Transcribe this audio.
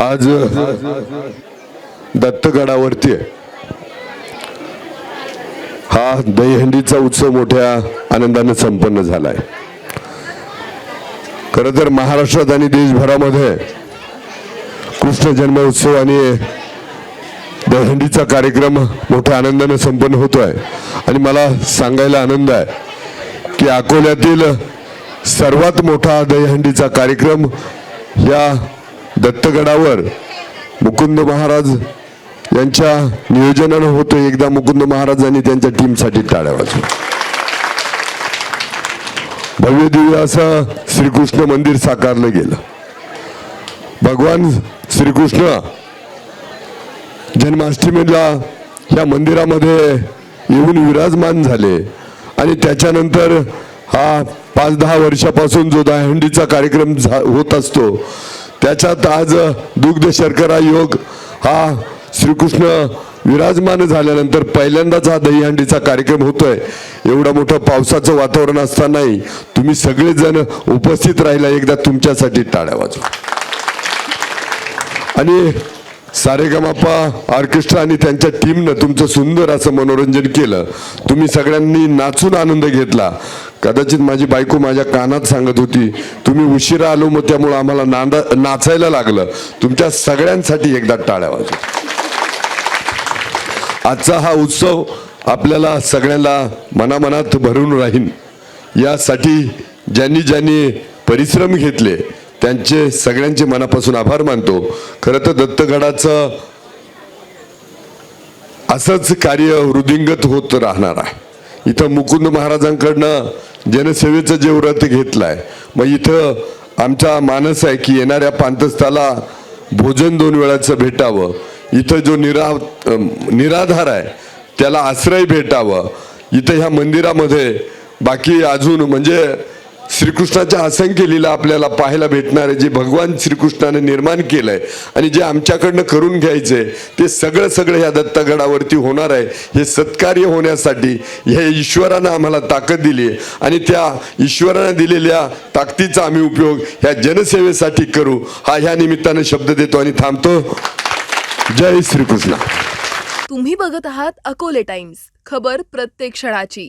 आज दत्तगडावरती आहे. हा दहीहंडीचा उत्सव मोठ्या आनंदाने संपन्न झालाय खर तर महाराष्ट्रात आणि देशभरामध्ये कृष्ण जन्म उत्सव आणि दहीहंडीचा कार्यक्रम मोठ्या आनंदाने संपन्न होतोय आणि मला सांगायला आनंद आहे की अकोल्यातील सर्वात मोठा दहीहंडीचा कार्यक्रम या दत्तगडावर मुकुंद महाराज यांच्या नियोजनानं होतो एकदा मुकुंद महाराजांनी त्यांच्या टीमसाठी टाळ्या वाजवल्या भव्य दिव्य असं श्रीकृष्ण मंदिर साकारलं गेलं. भगवान श्रीकृष्ण जन्माष्टमीला या मंदिरामध्ये येऊन विराजमान झाले आणि त्याच्यानंतर हा पाच दहा वर्षापासून जो दहीहंडीचा कार्यक्रम झा- होत असतो त्याच्यात आज दुग्ध शर्करा योग हा श्रीकृष्ण विराजमान झाल्यानंतर पहिल्यांदाच हा दहीहंडीचा कार्यक्रम होतोय. एवढा मोठं पावसाचं वातावरण असतानाही तुम्ही सगळेजण उपस्थित राहिला एकदा तुमच्यासाठी टाळ्या वाजवा. आणि सारेगमापा ऑर्केस्ट्रा आणि त्यांच्या टीमनं तुमचं सुंदर असं मनोरंजन केलं. तुम्ही सगळ्यांनी नाचून आनंद घेतला. कदाचित माझी बायको माझ्या कानात सांगत होती तुम्ही उशिरा आलो मग त्यामुळं आम्हाला नांदा नाचायला लागलं. तुमच्या सगळ्यांसाठी एकदा टाळ्या वाजव. आजचा हा उत्सव आपल्याला सगळ्यांना मनामनात भरून राहीन. यासाठी ज्यांनी ज्यांनी परिश्रम घेतले त्यांचे सगळ्यांचे मनापासून आभार मानतो. खरं तर दत्तगडाचं असंच कार्य वृद्धिंगत होत राहणार आहे. इथं मुकुंद महाराजांकडनं जनसेवेचं जे व्रत घेतलंय मग इथं आमचा मानस आहे की येणाऱ्या पांतस्थाला भोजन दोन वेळाचं भेटावं. इथं जो निरा निराधार आहे त्याला आश्रय भेटावं. इथं ह्या मंदिरामध्ये बाकी अजून म्हणजे श्रीकृष्णाच्या असंख्य लीला आपल्याला पाहायला भेटणार आहे जे भगवान श्रीकृष्णाने निर्माण केलंय आणि जे आमच्याकडनं करून घ्यायचंय ते सगळं सगळं ह्या दत्तगडावरती होणार आहे. हे सत्कार्य होण्यासाठी हे ईश्वरानं आम्हाला ताकद दिली आहे आणि त्या ईश्वरानं दिलेल्या ताकदीचा आम्ही उपयोग ह्या जनसेवेसाठी करू. हा ह्या निमित्तानं शब्द देतो आणि थांबतो. जय श्रीकृष्ण. तुम्ही बघत आहात अकोले टाइम्स. खबर प्रत्येक क्षणाची.